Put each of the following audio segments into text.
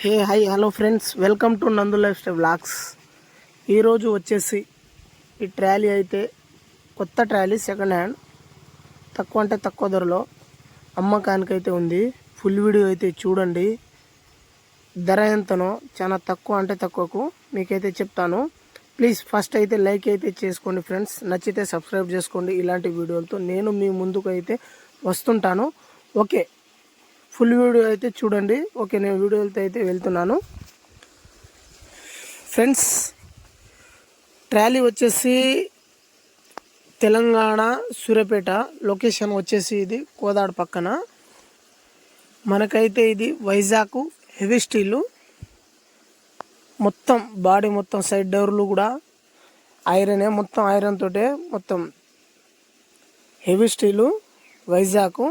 Hey hi hello friends. Welcome to Nandu lifestyle blogs ఈరోజు వచ్చేసి ఈ ట్రాలీ అయితే కొత్త ట్రాలీ సెకండ్ హ్యాండ్ తక్కువ అంటే తక్కువ ధరలో అమ్మకానికి అయితే ఉంది. ఫుల్ వీడియో అయితే చూడండి. ధర ఎంతనో చాలా తక్కువ అంటే తక్కువకు మీకైతే చెప్తాను. ప్లీజ్ ఫస్ట్ అయితే లైక్ అయితే చేసుకోండి ఫ్రెండ్స్. నచ్చితే సబ్స్క్రైబ్ చేసుకోండి. ఇలాంటి వీడియోలతో నేను మీ ముందుకు అయితే వస్తుంటాను. ఓకే ఫుల్ వీడియో అయితే చూడండి. ఓకే నేను వీడియోలతో అయితే వెళ్తున్నాను. ఫ్రెండ్స్ ట్రాలీ వచ్చేసి తెలంగాణ సూర్యాపేట. లొకేషన్ వచ్చేసి ఇది కోదాడ పక్కన. మనకైతే ఇది వైజాగ్ హెవీ స్టీలు. మొత్తం బాడీ మొత్తం సైడ్ డోర్లు కూడా ఐరనే మొత్తం ఐరన్ తోటే మొత్తం హెవీ స్టీలు వైజాగ్.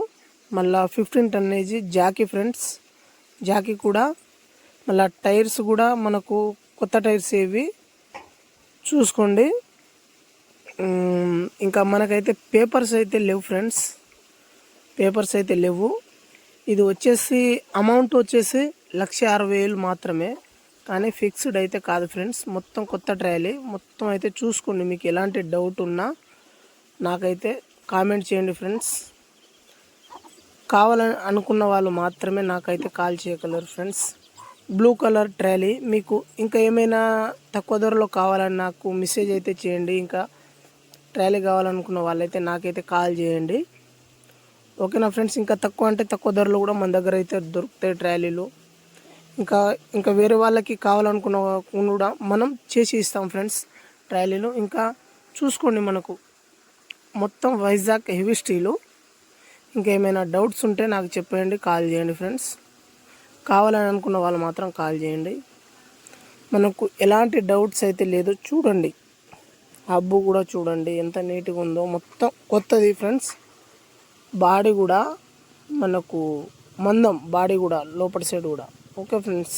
మళ్ళీ fifteen tonnage jack friends. Jack కూడా మళ్ళా టైర్స్ కూడా మనకు కొత్త టైర్స్ ఏవి? చూసుకోండి. ఇంకా మనకైతే పేపర్స్ అయితే లేవు ఫ్రెండ్స్. పేపర్స్ అయితే లేవు. ఇది వచ్చేసి అమౌంట్ వచ్చేసి లక్ష అరవై వేలు మాత్రమే. కానీ ఫిక్స్డ్ అయితే కాదు ఫ్రెండ్స్. మొత్తం కొత్త ట్రయల్. మొత్తం అయితే చూసుకోండి మీకు ఎలాంటి డౌట్ ఉన్నా. నాకైతే కామెంట్ చేయండి ఫ్రెండ్స్. కావాలని అనుకున్న వాళ్ళు మాత్రమే నాకైతే కాల్ చేయగలరు ఫ్రెండ్స్. Blue colour trolley. మీకు ఇంకా ఏమైనా తక్కువ ధరలో కావాలని నాకు మెసేజ్ అయితే చేయండి. ఇంకా ట్రాలీ కావాలనుకున్న వాళ్ళైతే నాకైతే కాల్ చేయండి. ఓకేనా ఫ్రెండ్స్? ఇంకా తక్కువ అంటే తక్కువ ధరలో కూడా మన దగ్గర అయితే దొరుకుతాయి ట్రాలీలు. ఇంకా ఇంకా వేరే వాళ్ళకి కావాలనుకున్న కూడా మనం చేసి ఇస్తాం ఫ్రెండ్స్ ట్రాలీలు. ఇంకా చూసుకోండి మనకు. మొత్తం వైజాగ్ హెవీ స్టీలు. ఇంకేమైనా డౌట్స్ ఉంటే నాకు చెప్పేయండి కాల్ చేయండి ఫ్రెండ్స్. కావాలని అనుకున్న వాళ్ళు మాత్రం కాల్ చేయండి. మనకు ఎలాంటి డౌట్స్ అయితే లేదో చూడండి. హబ్బు కూడా చూడండి ఎంత నీట్గా ఉందో. మొత్తం కొత్తది ఫ్రెండ్స్. బాడీ కూడా మనకు మందం బాడీ కూడా లోపల సైడ్ కూడా. Okay friends.